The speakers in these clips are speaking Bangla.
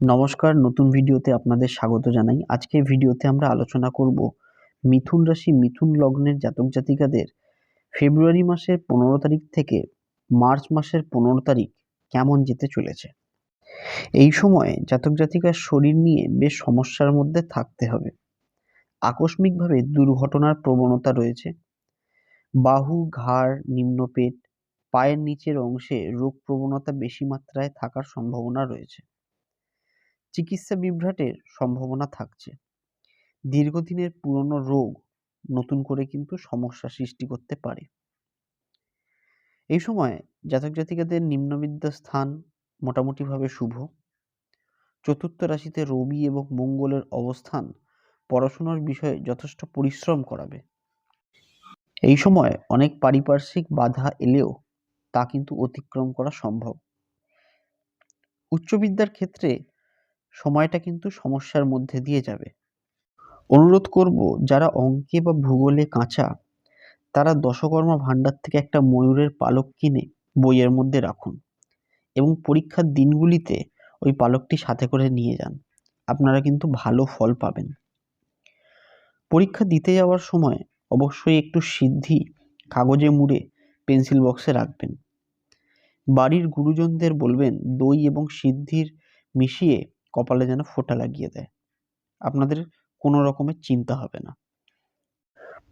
নমস্কার, নতুন ভিডিওতে আপনাদের স্বাগত জানাই। আজকের ভিডিওতে আমরা আলোচনা করব মিথুন রাশি মিথুন লগ্নের জাতক জাতিকাদের ফেব্রুয়ারি মাসের পনেরো তারিখ থেকে মার্চ মাসের পনেরো তারিখ কেমন যেতে চলেছে। এই সময়ে জাতক জাতিকার শরীর নিয়ে বেশ সমস্যার মধ্যে থাকতে হবে। আকস্মিকভাবে দুর্ঘটনার প্রবণতা রয়েছে। বাহু, ঘাড়, নিম্নপেট, পায়ের নিচের অংশে রোগ প্রবণতা বেশি মাত্রায় থাকার সম্ভাবনা রয়েছে। চিকিৎসা বিভ্রাটের সম্ভাবনা থাকছে। দীর্ঘদিনের পুরনো রোগ নতুন করে কিন্তু সমস্যা সৃষ্টি করতে পারে। এই সময় জাতক জাতিকাদের নিম্নবিদ্যা স্থান মোটামুটিভাবে শুভ। চতুর্থ রাশিতে রবি এবং মঙ্গলের অবস্থান পড়াশোনার বিষয়ে যথেষ্ট পরিশ্রম করাবে। এই সময় অনেক পারিপার্শ্বিক বাধা এলেও তা কিন্তু অতিক্রম করা সম্ভব। উচ্চবিদ্যার ক্ষেত্রে সময়টা কিন্তু সমস্যার মধ্যে দিয়ে যাবে। অনুরোধ করব, যারা অঙ্কে বা ভূগোলে কাঁচা, তারা দশকর্মা ভাণ্ডার থেকে একটা ময়ূরের পালক কিনে বইয়ের মধ্যে রাখুন এবং পরীক্ষার দিনগুলিতে ওই পালকটি সাথে করে নিয়ে যান। আপনারা কিন্তু ভালো ফল পাবেন। পরীক্ষা দিতে যাওয়ার সময় অবশ্যই একটু সিদ্ধি কাগজে মুড়ে পেন্সিল বক্সে রাখবেন। বাড়ির গুরুজনদের বলবেন, দই এবং সিদ্ধির মিশিয়ে কপালে যেন ফোঁটা লাগিয়ে দেয়। আপনাদের কোনো রকমের চিন্তা হবে না।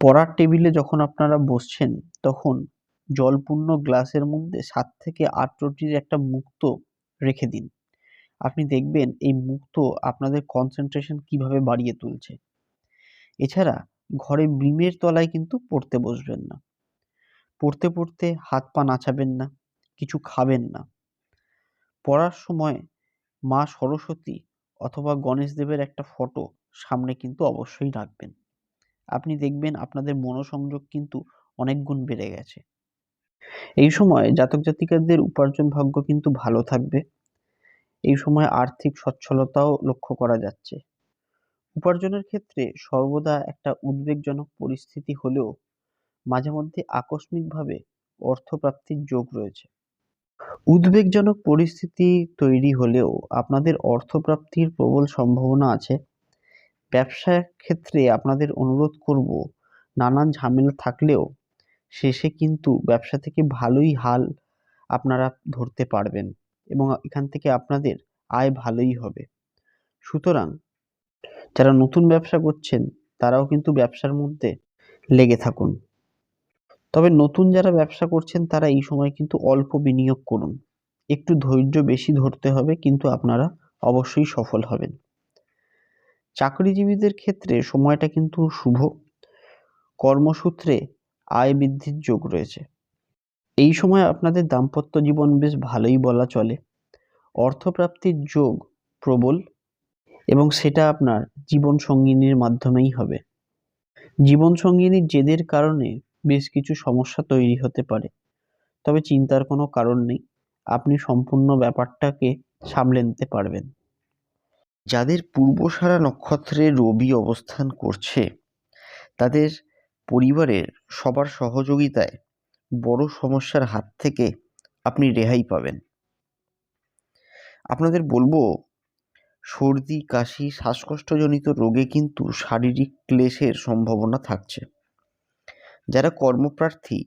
পড়ার টেবিলে যখন আপনারা বসছেন, তখন জলপূর্ণ গ্লাসের মধ্যে সাত থেকে আট রুটির একটা মুক্ত রেখে দিন। আপনি দেখবেন এই মুক্ত আপনাদের কনসেন্ট্রেশন কীভাবে বাড়িয়ে তুলছে। এছাড়া ঘরে বিমের তলায় কিন্তু পড়তে বসবেন না। পড়তে পড়তে হাত পা নাচাবেন না, কিছু খাবেন না। পড়ার সময় মা সরস্বতী অথবা গণেশ দেবের একটা ফটো সামনে কিন্তু অবশ্যই রাখবেন। আপনি দেখবেন আপনাদের মনোসংযোগ কিন্তু অনেক গুণ বেড়ে গেছে। এই সময় জাতক জাতিকাদের উপার্জন ভাগ্য কিন্তু ভালো থাকবে। এই সময় আর্থিক সচ্ছলতাও লক্ষ্য করা যাচ্ছে। উপার্জনের ক্ষেত্রে সর্বদা একটা উদ্বেগজনক পরিস্থিতি হলেও মাঝে মধ্যে আকস্মিকভাবে অর্থপ্রাপ্তির যোগ রয়েছে। উদ্বেগজনক পরিস্থিতি তৈরি হলেও আপনাদের অর্থপ্রাপ্তির প্রবল সম্ভাবনা আছে। ব্যবসার ক্ষেত্রে আপনাদের অনুরোধ করব, নানান ঝামেলা থাকলেও শেষে কিন্তু ব্যবসা থেকে ভালোই হাল আপনারা ধরতে পারবেন এবং এখান থেকে আপনাদের আয় ভালোই হবে। সুতরাং যারা নতুন ব্যবসা করছেন, তারাও কিন্তু ব্যবসার মধ্যে লেগে থাকুন। তবে নতুন যারা ব্যবসা করছেন, তারা এই সময় কিন্তু অল্প বিনিয়োগ করুন। একটু ধৈর্য বেশি ধরতে হবে, কিন্তু আপনারা অবশ্যই সফল হবেন। চাকরিজীবীদের ক্ষেত্রে সময়টা কিন্তু শুভ। কর্মসূত্রে আয় বৃদ্ধির যোগ রয়েছে। এই সময় আপনাদের দাম্পত্য জীবন বেশ ভালোই বলা চলে। অর্থপ্রাপ্তির যোগ প্রবল এবং সেটা আপনার জীবন সঙ্গিনীর মাধ্যমেই হবে। জীবন সঙ্গিনীর জেদের কারণে বেশ কিছু সমস্যা তৈরি হতে পারে। তবে চিন্তার কোনো কারণ নেই। আপনি সম্পূর্ণ ব্যাপারটাকে সামলে নিতে পারবেন। যাদের পূর্বসারা নক্ষত্রে রবি অবস্থান করছে, তাদের পরিবারের সবার সহযোগিতায় বড় সমস্যার হাত থেকে আপনি রেহাই পাবেন। আপনাদের বলব, সর্দি, কাশি, শ্বাসকষ্টজনিত রোগে কিন্তু শারীরিক ক্লেশের সম্ভাবনা থাকছে। যারা কর্মপ্রার্থী,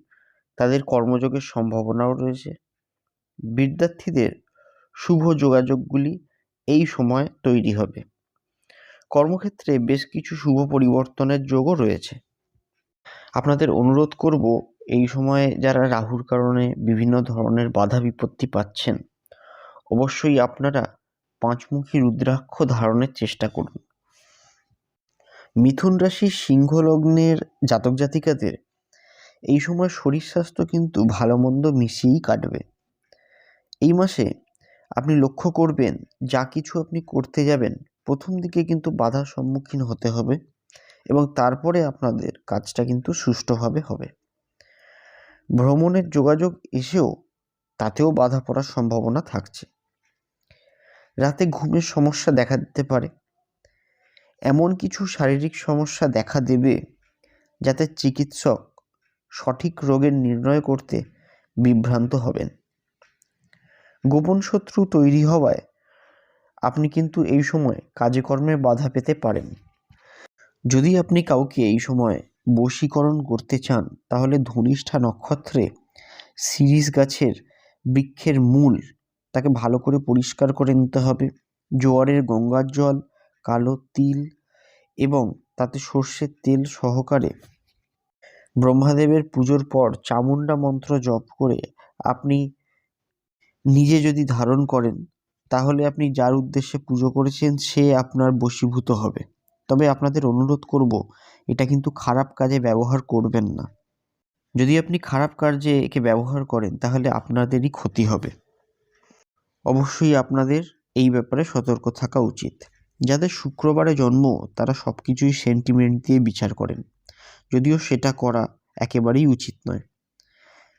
তাদের কর্মযোগের সম্ভাবনাও রয়েছে। বিদ্যার্থীদের শুভ যোগাযোগগুলি এই সময় তৈরি হবে। কর্মক্ষেত্রে বেশ কিছু শুভ পরিবর্তনের যোগও রয়েছে। আপনাদের অনুরোধ করব, এই সময়ে যারা রাহুর কারণে বিভিন্ন ধরনের বাধা বিপত্তি পাচ্ছেন, অবশ্যই আপনারা পাঁচমুখী রুদ্রাক্ষ ধারণের চেষ্টা করুন। মিথুন রাশির সিংহ লগ্নের জাতক জাতিকাদের এই সময় শরীর স্বাস্থ্য কিন্তু ভালো মন্দ মিশিয়েই কাটবে। এই মাসে আপনি লক্ষ্য করবেন, যা কিছু আপনি করতে যাবেন, প্রথম দিকে কিন্তু বাধার সম্মুখীন হতে হবে এবং তারপরে আপনাদের কাজটা কিন্তু সুষ্ঠুভাবে হবে। ভ্রমণের যোগাযোগ এসেও তাতেও বাধা পড়ার সম্ভাবনা থাকছে। রাতে ঘুমের সমস্যা দেখা দিতে পারে। এমন কিছু শারীরিক সমস্যা দেখা দেবে যাতে চিকিৎসক সঠিক রোগের নির্ণয় করতে বিভ্রান্ত হবেন। গোপন শত্রু তৈরি হওয়ায় আপনি কিন্তু এই সময় কাজে কর্মে বাধা পেতে পারেন। যদি আপনি কাউকে এই সময় বশীকরণ করতে চান, তাহলে ধনিষ্ঠা নক্ষত্রে সিরিজ গাছের বৃক্ষের মূল তাকে ভালো করে পরিষ্কার করে নিতে হবে। জোয়ারের গঙ্গার জল, কালো তিল এবং তাতে সর্ষের তেল সহকারে ব্রহ্মাদেবের পুজোর পর চামুণ্ডা মন্ত্র জপ করে আপনি নিজে যদি ধারণ করেন, তাহলে আপনি যার উদ্দেশ্যে পুজো করেছেন, সে আপনার বশীভূত হবে। তবে আপনাদের অনুরোধ করব, এটা কিন্তু খারাপ কাজে ব্যবহার করবেন না। যদি আপনি খারাপ কাজে একে ব্যবহার করেন, তাহলে আপনাদেরই ক্ষতি হবে। অবশ্যই আপনাদের এই ব্যাপারে সতর্ক থাকা উচিত। যাদের শুক্রবারে জন্ম, তারা সব কিছুই সেন্টিমেন্ট দিয়ে বিচার করেন। যদিও সেটা করা একেবারেই উচিত নয়।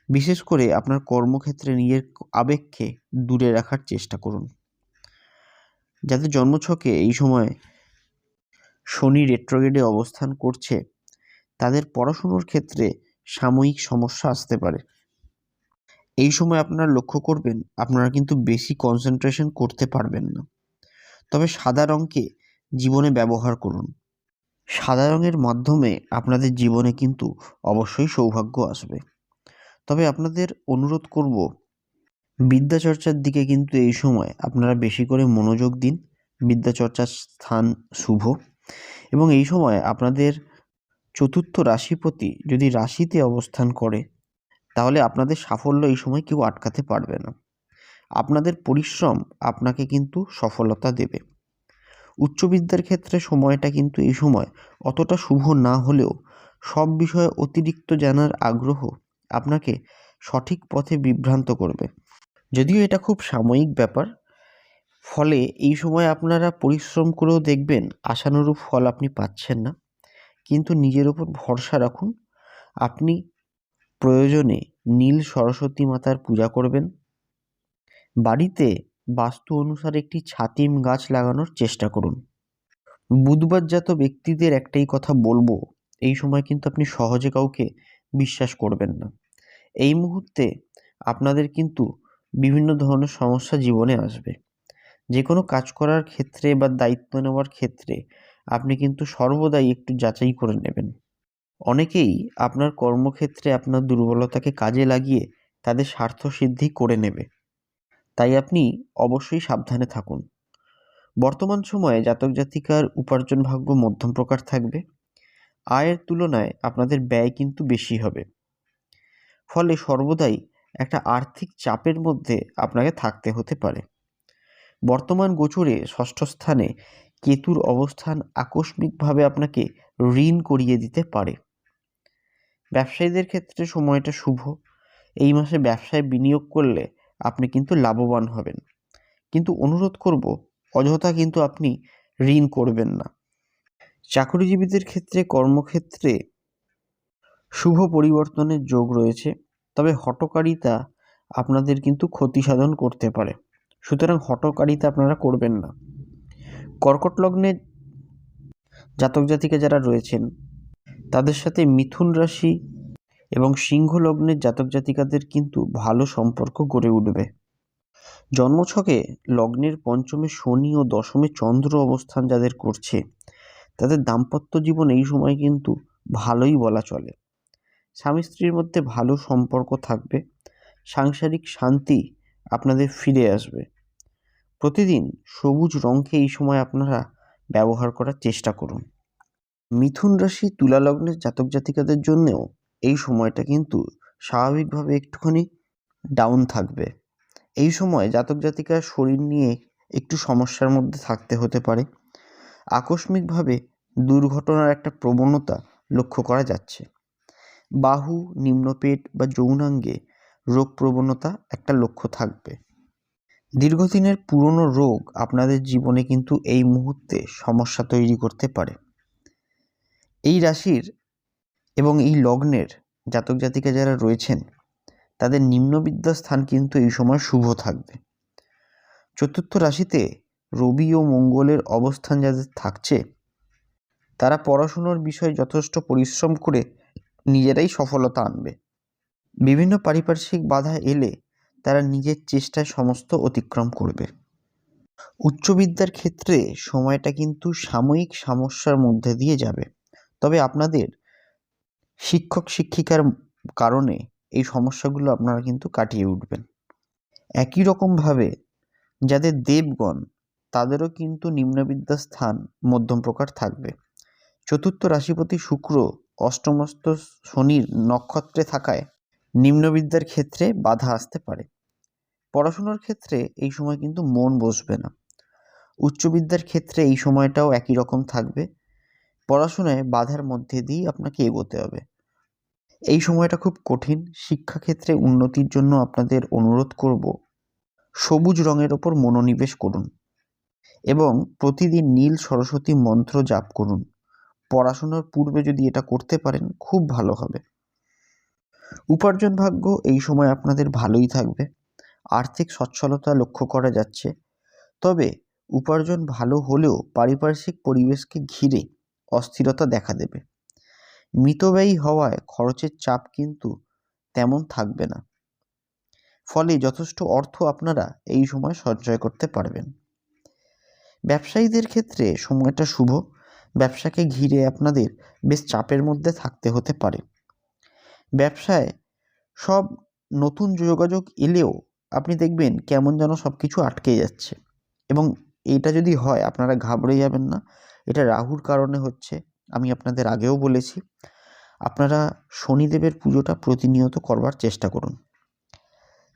বিশেষ করে আপনার কর্মক্ষেত্রে নিজের আবেগকে দূরে রাখার চেষ্টা করুন। যাদের জন্মছকে এই সময় শনি রেট্রোগেডে অবস্থান করছে, তাদের পড়াশুনোর ক্ষেত্রে সাময়িক সমস্যা আসতে পারে। এই সময় আপনারা লক্ষ্য করবেন, আপনারা কিন্তু বেশি কনসেন্ট্রেশন করতে পারবেন না। তবে সাদা রঙকে জীবনে ব্যবহার করুন। সাদা রঙের মাধ্যমে আপনাদের জীবনে কিন্তু অবশ্যই সৌভাগ্য আসবে। তবে আপনাদের অনুরোধ করব, বিদ্যাচর্চার দিকে কিন্তু এই সময় আপনারা বেশি করে মনোযোগ দিন। বিদ্যাচর্চার স্থান শুভ। এবং এই সময় আপনাদের চতুর্থ রাশিপতি যদি রাশিতে অবস্থান করে, তাহলে আপনাদের সাফল্য এই সময় কেউ আটকাতে পারবে না। আপনাদের পরিশ্রম আপনাকে কিন্তু সফলতা দেবে। উচ্চবিদ্যার ক্ষেত্রে সময়টা কিন্তু এই সময় অতটা শুভ না হলেও সব বিষয়ে অতিরিক্ত জানার আগ্রহ আপনাকে সঠিক পথে বিভ্রান্ত করবে। যদিও এটা খুব সাময়িক ব্যাপার, ফলে এই সময় আপনারা পরিশ্রম করেও দেখবেন আশানুরূপ ফল আপনি পাচ্ছেন না। কিন্তু নিজের ওপর ভরসা রাখুন, আপনি প্রয়োজনে নীল সরস্বতী মাতার পূজা করবেন। বাড়িতে বাস্তু অনুসারে একটি ছাতিম গাছ লাগানোর চেষ্টা করুন। বুধবারজাত ব্যক্তিদের একটাই কথা বলব, এই সময় কিন্তু আপনি সহজে কাউকে বিশ্বাস করবেন না। এই মুহূর্তে আপনাদের কিন্তু বিভিন্ন ধরনের সমস্যা জীবনে আসবে। যে কোনো কাজ করার ক্ষেত্রে বা দায়িত্ব নেওয়ার ক্ষেত্রে আপনি কিন্তু সর্বদাই একটু যাচাই করে নেবেন। অনেকেই আপনার কর্মক্ষেত্রে আপনার দুর্বলতাকে কাজে লাগিয়ে তাদের স্বার্থ সিদ্ধি করে নেবে। তাই আপনি অবশ্যই সাবধানে থাকুন। বর্তমান সময়ে জাতক জাতিকার উপার্জন ভাগ্য মধ্যম প্রকার থাকবে। আয়ের তুলনায় আপনাদের ব্যয় কিন্তু বেশি হবে। ফলে সর্বদাই একটা আর্থিক চাপের মধ্যে আপনাকে থাকতে হতে পারে। বর্তমান গোচরে ষষ্ঠ স্থানে কেতুর অবস্থান আকস্মিকভাবে আপনাকে ঋণ করিয়ে দিতে পারে। ব্যবসায়ীদের ক্ষেত্রে সময়টা শুভ। এই মাসে ব্যবসায় বিনিয়োগ করলে আপনি কিন্তু লাভবান হবেন। কিন্তু অনুরোধ করব, অযথা কিন্তু আপনি ঋণ করবেন না। চাকরিজীবীদের ক্ষেত্রে কর্মক্ষেত্রে শুভ পরিবর্তনের যোগ রয়েছে, তবে হটকারিতা আপনাদের কিন্তু ক্ষতি সাধন করতে পারে। সুতরাং হটকারিতা আপনারা করবেন না। কর্কট লগ্নে জাতক জাতিকা যারা রয়েছেন, তাদের সাথে মিথুন রাশি এবং সিংহ লগ্নের জাতক জাতিকাদের কিন্তু ভালো সম্পর্ক গড়ে উঠবে। জন্মছকে লগ্নের পঞ্চমে শনি ও দশমে চন্দ্র অবস্থান যাদের করছে, তাদের দাম্পত্য জীবন এই সময় কিন্তু ভালোই বলা চলে। স্বামী স্ত্রীর মধ্যে ভালো সম্পর্ক থাকবে, সাংসারিক শান্তি আপনাদের ফিরে আসবে। প্রতিদিন সবুজ রঙকে এই সময় আপনারা ব্যবহার করার চেষ্টা করুন। মিথুন রাশি তুলা লগ্নের জাতক জাতিকাদের জন্যেও এই সময়টা কিন্তু স্বাভাবিকভাবে একটুখানি ডাউন থাকবে। এই সময় জাতক জাতিকার শরীর নিয়ে একটু সমস্যার মধ্যে থাকতে হতে পারে। আকস্মিকভাবে দুর্ঘটনার একটা প্রবণতা লক্ষ্য করা যাচ্ছে। বাহু, নিম্নপেট বা যৌনাঙ্গে রোগ প্রবণতা একটা লক্ষ্য থাকবে। দীর্ঘদিনের পুরনো রোগ আপনাদের জীবনে কিন্তু এই মুহূর্তে সমস্যা তৈরি করতে পারে। এই রাশির এবং এই লগ্নের জাতক জাতিকা যারা রয়েছেন, তাদের নিম্নবিদ্যা স্থান কিন্তু এই সময় শুভ থাকবে। চতুর্থ রাশিতে রবি ও মঙ্গলের অবস্থান যাদের থাকছে, তারা পড়াশুনোর বিষয়ে যথেষ্ট পরিশ্রম করে নিজেরাই সফলতা আনবে। বিভিন্ন পারিপার্শ্বিক বাধা এলে তারা নিজের চেষ্টায় সমস্ত অতিক্রম করবে। উচ্চবিদ্যার ক্ষেত্রে সময়টা কিন্তু সাময়িক সমস্যার মধ্যে দিয়ে যাবে। তবে আপনাদের শিক্ষক শিক্ষিকার কারণে এই সমস্যাগুলো আপনারা কিন্তু কাটিয়ে উঠবেন। একই রকমভাবে যাদের দেবগণ, তাদেরও কিন্তু নিম্নবিদ্যা স্থান মধ্যম প্রকার থাকবে। চতুর্থ রাশিপতি শুক্র অষ্টমস্ত শনির নক্ষত্রে থাকায় নিম্নবিদ্যার ক্ষেত্রে বাধা আসতে পারে। পড়াশোনার ক্ষেত্রে এই সময় কিন্তু মন বসবে না। উচ্চবিদ্যার ক্ষেত্রে এই সময়টাও একই রকম থাকবে। পড়াশোনায় বাধার মধ্যে দিয়েই আপনাকে এগোতে হবে। এই সময়টা খুব কঠিন। শিক্ষাক্ষেত্রে উন্নতির জন্য আপনাদের অনুরোধ করব, সবুজ রঙের ওপর মনোনিবেশ করুন এবং প্রতিদিন নীল সরস্বতী মন্ত্র জাপ করুন। পড়াশোনার পূর্বে যদি এটা করতে পারেন, খুব ভালো হবে। উপার্জন ভাগ্য এই সময় আপনাদের ভালোই থাকবে। আর্থিক সচ্ছলতা লক্ষ্য করা যাচ্ছে। তবে উপার্জন ভালো হলেও পারিপার্শ্বিক পরিবেশকে ঘিরে অস্থিরতা দেখা দেবে। মিতব্যয়ী হওয়ায় খরচের চাপ কিন্তু তেমন থাকবে না। ফলে যথেষ্ট অর্থ আপনারা এই সময় সঞ্চয় করতে পারবেন। ব্যবসায়ীদের ক্ষেত্রে সময়টা শুভ। ব্যবসাকে ঘিরে আপনাদের বেশ চাপের মধ্যে থাকতে হতে পারে। ব্যবসায় সব নতুন যোগাযোগ এলেও আপনি দেখবেন কেমন যেন সব কিছু আটকে যাচ্ছে। এবং এটা যদি হয়, আপনারা ঘাবড়ে যাবেন না। এটা রাহুর কারণে হচ্ছে। আমি আপনাদের আগেও বলেছি, আপনারা শনিদেবের পুজোটা প্রতিনিয়ত করবার চেষ্টা করুন।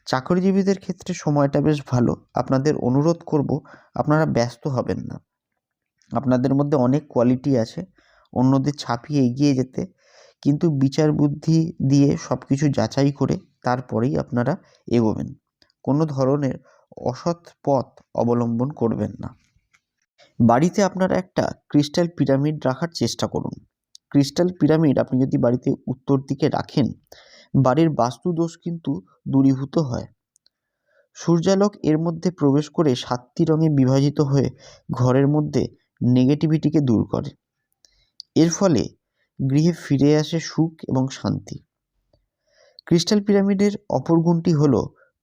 চাকরিজীবীদের ক্ষেত্রে সময়টা বেশ ভালো, আপনাদের অনুরোধ করব, আপনারা ব্যস্ত হবেন না। আপনাদের মধ্যে অনেক কোয়ালিটি আছে, অন্যদের ছাপিয়ে এগিয়ে যেতে, কিন্তু বিচার বুদ্ধি দিয়ে সব কিছু যাচাই করে তারপরেই আপনারা এগোবেন। কোনো ধরনের অসৎ পথ অবলম্বন করবেন না। বাড়িতে আপনার একটা ক্রিস্টাল পিরামিড রাখার চেষ্টা করুন। ক্রিস্টাল পিরামিড আপনি যদি বাড়িতে উত্তর দিকে রাখেন, বাড়ির বাস্তু দোষ কিন্তু দূরীভূত হয়। সূর্যালোক এর মধ্যে প্রবেশ করে সাতটি রঙে বিভাজিত হয়ে ঘরের মধ্যে নেগেটিভিটিকে দূর করে। এর ফলে গৃহে ফিরে আসে সুখ এবং শান্তি। ক্রিস্টাল পিরামিডের অপর গুণটি হল,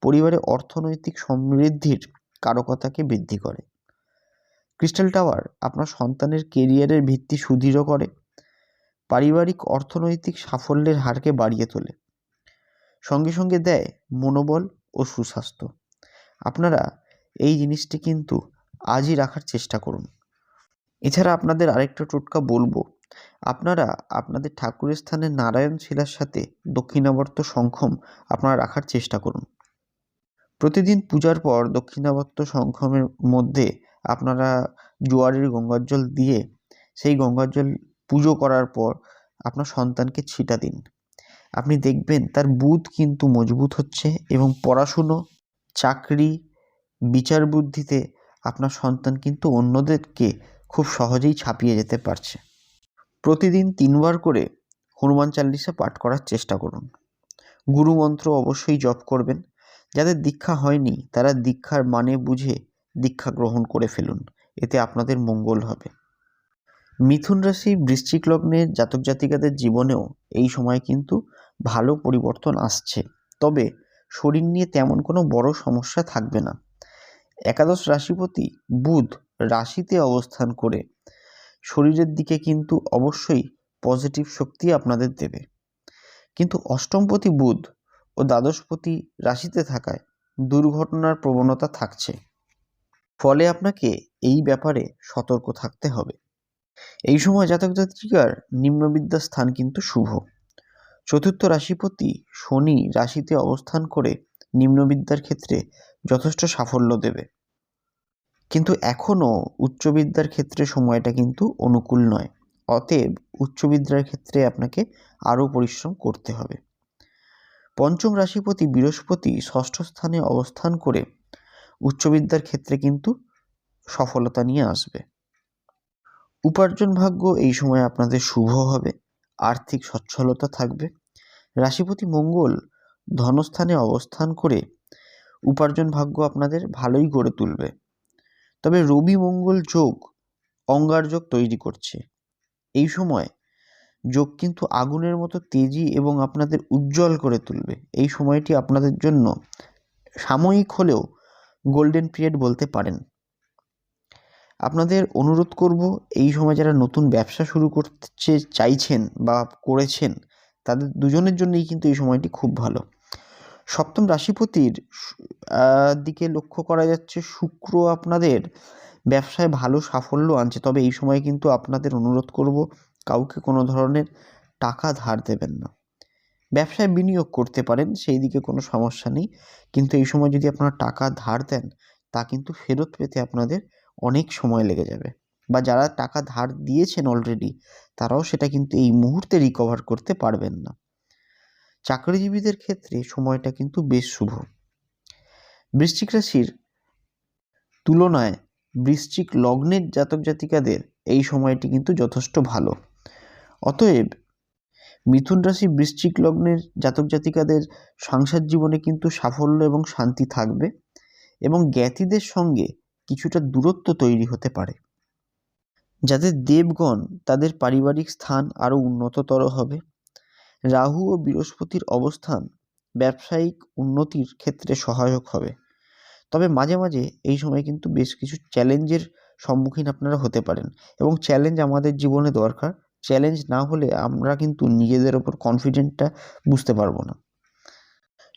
পরিবারে অর্থনৈতিক সমৃদ্ধির কারকতাকে বৃদ্ধি করে। ক্রিস্টাল টাওয়ার আপনার সন্তানের কেরিয়ারের ভিত্তি সুদৃঢ় করে। পারিবারিক অর্থনৈতিক সাফল্যের হারকে বাড়িয়ে তোলে। সঙ্গে সঙ্গে দেয় মনোবল ও সুস্বাস্থ্য। আপনারা এই জিনিসটি কিন্তু আজই রাখার চেষ্টা করুন। এছাড়া আপনাদের আরেকটা টোটকা বলব। আপনারা আপনাদের ঠাকুরের স্থানে নারায়ণ শিলার সাথে দক্ষিণাবর্ত শঙ্খম আপনারা রাখার চেষ্টা করুন। প্রতিদিন পূজার পর দক্ষিণাবর্ত শঙ্খমের মধ্যে আপনারা জোয়ারের গঙ্গার জল দিয়ে সেই গঙ্গার জল পুজো করার পর আপনার সন্তানকে ছিটা দিন। আপনি দেখবেন তার বুধ কিন্তু মজবুত হচ্ছে এবং পড়াশুনো, চাকরি, বিচার বুদ্ধিতে আপনার সন্তান কিন্তু অন্যদেরকে খুব সহজেই ছাপিয়ে যেতে পারছে। প্রতিদিন তিনবার করে হনুমান চাল্লিশা পাঠ করার চেষ্টা করুন। গুরুমন্ত্র অবশ্যই জপ করবেন। যাদের দীক্ষা হয়নি, তারা দীক্ষার মানে বুঝে দীক্ষা গ্রহণ করে ফেলুন। এতে আপনাদের মঙ্গল হবে। মিথুন রাশি বৃশ্চিক লগ্নের জাতক জাতিকাদের জীবনেও এই সময় কিন্তু ভালো পরিবর্তন আসছে। তবে শরীর নিয়ে তেমন কোনো বড় সমস্যা থাকবে না। একাদশ রাশিপতি বুধ রাশিতে অবস্থান করে শরীরের দিকে কিন্তু অবশ্যই পজিটিভ শক্তি আপনাদের দেবে। কিন্তু অষ্টমপতি বুধ ও দ্বাদশপতি রাশিতে থাকায় দুর্ঘটনার প্রবণতা থাকছে। ফলে আপনাকে এই ব্যাপারে সতর্ক থাকতে হবে। এই সময় জাতক জাতিকার নিম্নবিদ্যার স্থান কিন্তু শুভ। চতুর্থ রাশিপতি শনি রাশিতে অবস্থান করে নিম্নবিদ্যার ক্ষেত্রে যথেষ্ট সাফল্য দেবে। কিন্তু এখনও উচ্চবিদ্যার ক্ষেত্রে সময়টা কিন্তু অনুকূল নয়। অতএব উচ্চবিদ্যার ক্ষেত্রে আপনাকে আরও পরিশ্রম করতে হবে। পঞ্চম রাশিপতি বৃহস্পতি ষষ্ঠ স্থানে অবস্থান করে উচ্চবিদ্যার ক্ষেত্রে কিন্তু সফলতা নিয়ে আসবে। উপার্জন ভাগ্য এই সময় আপনাদের শুভ হবে, আর্থিক সচ্ছলতা থাকবে। রাশিপতি মঙ্গল ধনস্থানে অবস্থান করে উপার্জন ভাগ্য আপনাদের ভালোই গড়ে তুলবে। তবে রবি মঙ্গল যোগ অঙ্গার যোগ তৈরি করছে। এই সময় যোগ কিন্তু আগুনের মতো তেজি এবং আপনাদের উজ্জ্বল করে তুলবে। এই সময়টি আপনাদের জন্য সাময়িক হলেও গোল্ডেন পিরিয়ড বলতে পারেন। আপনাদের অনুরোধ করব, এই সময় যারা নতুন ব্যবসা শুরু করতে চাইছেন বা করেছেন, তাদের দুজনের জন্যই কিন্তু এই সময়টি খুব ভালো। সপ্তম রাশিপতির দিকে লক্ষ্য করা যাচ্ছে, শুক্র আপনাদের ব্যবসায় ভালো সাফল্য আনছে, তবে এই সময় কিন্তু আপনাদের অনুরোধ করব, কাউকে কোনো ধরনের টাকা ধার দেবেন না। ব্যবসায় বিনিয়োগ করতে পারেন, সেই দিকে কোনো সমস্যা নেই। কিন্তু এই সময় যদি আপনারা টাকা ধার দেন, তা কিন্তু ফেরত পেতে আপনাদের অনেক সময় লেগে যাবে। বা যারা টাকা ধার দিয়েছেন অলরেডি তারাও সেটা কিন্তু এই মুহূর্তে রিকভার করতে পারবেন না। চাকরিজীবীদের ক্ষেত্রে সময়টা কিন্তু বেশ শুভ। বৃশ্চিক রাশির তুলনায় বৃশ্চিক লগ্নের জাতক জাতিকাদের এই সময়টি কিন্তু যথেষ্ট ভালো। অতএব মিথুন রাশি বৃশ্চিক লগ্নের জাতক জাতিকাদের সংসার জীবনে কিন্তু সাফল্য এবং শান্তি থাকবে এবং জ্ঞাতিদের সঙ্গে কিছুটা দূরত্ব তৈরি হতে পারে। যাদের দেবগণ, তাদের পারিবারিক স্থান আরও উন্নততর হবে। রাহু ও বৃহস্পতির অবস্থান ব্যবসায়িক উন্নতির ক্ষেত্রে সহায়ক হবে। তবে মাঝে মাঝে এই সময় কিন্তু বেশ কিছু চ্যালেঞ্জের সম্মুখীন আপনারা হতে পারেন এবং চ্যালেঞ্জ আমাদের জীবনে দরকার। চ্যালেঞ্জ না হলে আমরা কিন্তু নিজেদের ওপর কনফিডেন্টটা বুঝতে পারব না।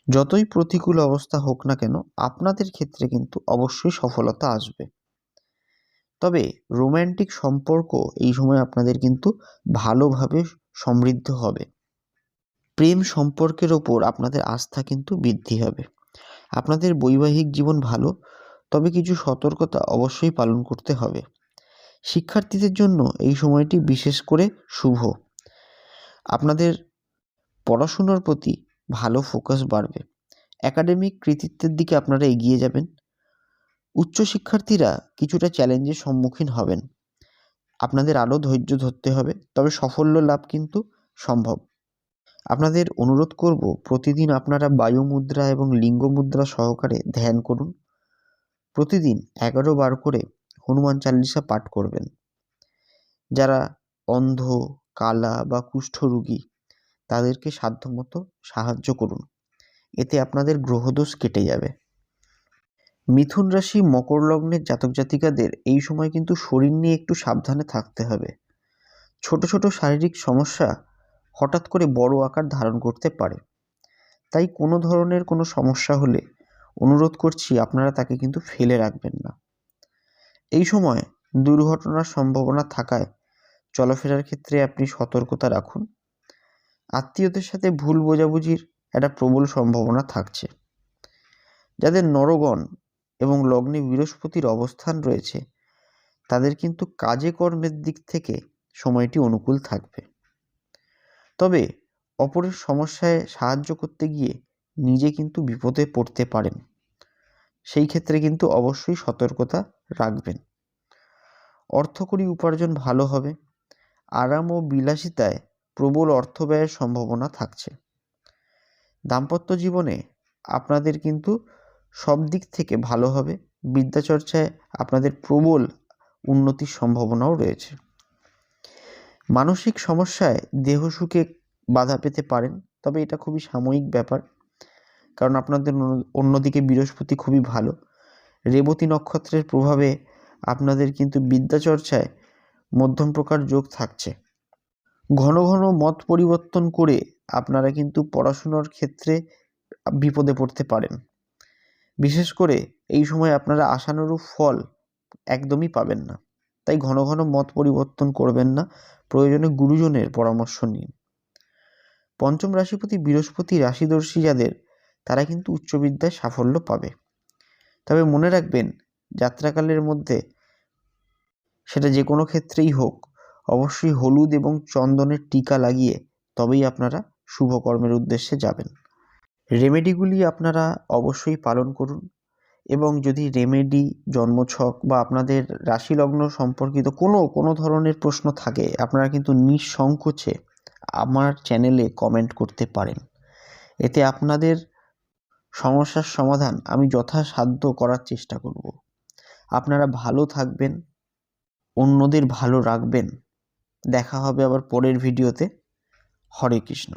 যতই প্রতিকূল অবস্থা হোক না কেন, আপনাদের ক্ষেত্রে কিন্তু অবশ্যই সফলতা আসবে। তবে রোম্যান্টিক সম্পর্ক এই সময় আপনাদের কিন্তু ভালোভাবে সমৃদ্ধ হবে। প্রেম সম্পর্কের ওপর আপনাদের আস্থা কিন্তু বৃদ্ধি হবে। আপনাদের বৈবাহিক জীবন ভালো, তবে কিছু সতর্কতা অবশ্যই পালন করতে হবে। শিক্ষার্থীদের জন্য এই সময়টি বিশেষ করে শুভ। আপনাদের পড়াশুনোর প্রতি ভালো ফোকাস বাড়বে। একাডেমিক কৃতিত্বের দিকে আপনারা এগিয়ে যাবেন। উচ্চ শিক্ষার্থীরা কিছুটা চ্যালেঞ্জের সম্মুখীন হবেন। আপনাদের আরও ধৈর্য ধরতে হবে, তবে সাফল্য লাভ কিন্তু সম্ভব। আপনাদের অনুরোধ করব, প্রতিদিন আপনারা বায়ু মুদ্রা এবং লিঙ্গ মুদ্রা সহকারে ধ্যান করুন। প্রতিদিন এগারো বার করে হনুমান চালিসা পাঠ করবেন। যারা অন্ধ, কালা বা কুষ্ঠরোগী তাদেরকে সাধ্যমতো সাহায্য করুন। এতে আপনাদের গ্রহদোষ কেটে যাবে। মিথুন রাশি মকর লগ্নের জাতক জাতিকাদের এই সময় কিন্তু শরীর নিয়ে একটু সাবধানে থাকতে হবে। ছোট ছোট শারীরিক সমস্যা হঠাৎ করে বড় আকার ধারণ করতে পারে। তাই কোনো ধরনের কোনো সমস্যা হলে অনুরোধ করছি, আপনারা তাকে কিন্তু ফেলে রাখবেন না। এই সময় দুর্ঘটনার সম্ভাবনা থাকায় চলাফেরার ক্ষেত্রে আপনি সতর্কতা রাখুন। আত্মীয়দের সাথে ভুল বোঝাবুঝির একটা প্রবল সম্ভাবনা থাকছে। যাদের নরগণ এবং লগ্নে বৃহস্পতির অবস্থান রয়েছে, তাদের কিন্তু কাজে কর্মের দিক থেকে সময়টি অনুকূল থাকবে। তবে অপরের সমস্যায় সাহায্য করতে গিয়ে নিজে কিন্তু বিপদে পড়তে পারেন। সেই ক্ষেত্রে কিন্তু অবশ্যই সতর্কতা রাখবেন। অর্থকরী উপার্জন ভালো হবে। আরাম ও বিলাসিতায় প্রবল অর্থ ব্যয়ের সম্ভাবনা থাকছে। দাম্পত্য জীবনে আপনাদের কিন্তু সব দিক থেকে ভালো হবে। বিদ্যাচর্চায় আপনাদের প্রবল উন্নতির সম্ভাবনাও রয়েছে। মানসিক সমস্যায় দেহ সুখে বাধা পেতে পারেন, তবে এটা খুবই সাময়িক ব্যাপার। কারণ আপনাদের অন্যদিকে বৃহস্পতি খুবই ভালো। রেবতী নক্ষত্রের প্রভাবে আপনাদের কিন্তু বিদ্যাচর্চায় মধ্যম প্রকার যোগ থাকছে। ঘন ঘন মত পরিবর্তন করে আপনারা কিন্তু পড়াশুনোর ক্ষেত্রে বিপদে পড়তে পারেন। বিশেষ করে এই সময় আপনারা আশানুরূপ ফল একদমই পাবেন না। তাই ঘন ঘন মত পরিবর্তন করবেন না, প্রয়োজনে গুরুজনের পরামর্শ নিন। পঞ্চম রাশিপতি বৃহস্পতি রাশিদর্শী যাদের, তারা কিন্তু উচ্চ বিদ্যায় সাফল্য পাবে। তবে মনে রাখবেন, যাত্রাকালের মধ্যে সেটা যে কোনো ক্ষেত্রেই হোক, অবশ্যই হলুদ এবং চন্দনের টিকা লাগিয়ে তবেই আপনারা শুভ কর্মের উদ্দেশ্যে যাবেন। রেমেডিগুলি আপনারা অবশ্যই পালন করুন এবং যদি রেমেডি, জন্মছক বা আপনাদের রাশিলগ্ন সম্পর্কিত কোনো কোনো ধরনের প্রশ্ন থাকে, আপনারা কিন্তু নিঃসংকোচে আমার চ্যানেলে কমেন্ট করতে পারেন। এতে আপনাদের সমস্যার সমাধান আমি যথাসাধ্য করার চেষ্টা করব। আপনারা ভালো থাকবেন, অন্যদের ভালো রাখবেন। দেখা হবে আবার পরের ভিডিওতে। হরে কৃষ্ণ।